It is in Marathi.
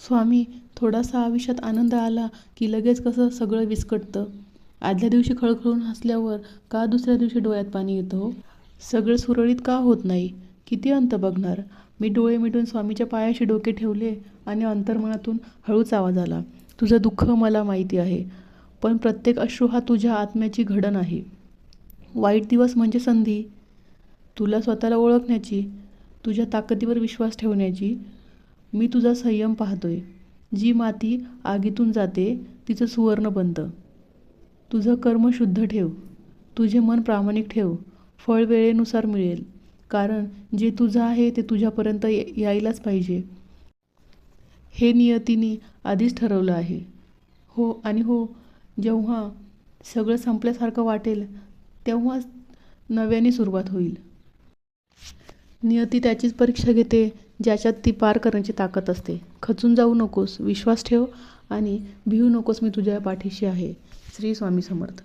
स्वामी थोडासा आयुष्यात आनंद आला की लगेच कसं सगळं विस्कटतं. आदल्या दिवशी खळखळून हसल्यावर का दुसऱ्या दिवशी डोळ्यात पाणी येतं हो? सगळं सुरळीत का होत नाही? किती अंत बघणार? मी डोळे मिटून स्वामीच्या पायाशी डोके ठेवले आणि अंतर्मनातून हळूच आवाज आला. तुझं दुःख मला माहिती आहे पण प्रत्येक अश्रू हा तुझ्या आत्म्याची घडण आहे. वाईट दिवस म्हणजे संधी? तुला स्वतःला ओळखण्याची तुझ्या ताकदीवर विश्वास ठेवण्याची मी तुझा संयम पाहतोय. जी माती आगीतून जाते तिचं सुवर्ण बनतं. तुझं कर्म शुद्ध ठेव. तुझे मन प्रामाणिक ठेव. फळ वेळेनुसार मिळेल. कारण जे तुझं आहे ते तुझ्यापर्यंत यायलाच पाहिजे. हे नियतीने आधीच ठरवलं आहे. हो आणि हो जेव्हा सगळं संपल्यासारखं वाटेल तेव्हाच नव्याने सुरुवात होईल. नियती त्याचीच परीक्षा घेते ज्याच्यात ती पार करण्याची ताकद असते. खचून जाऊ नकोस विश्वास ठेव आणि भिवू नकोस मी तुझ्या पाठीशी आहे. श्री स्वामी समर्थ.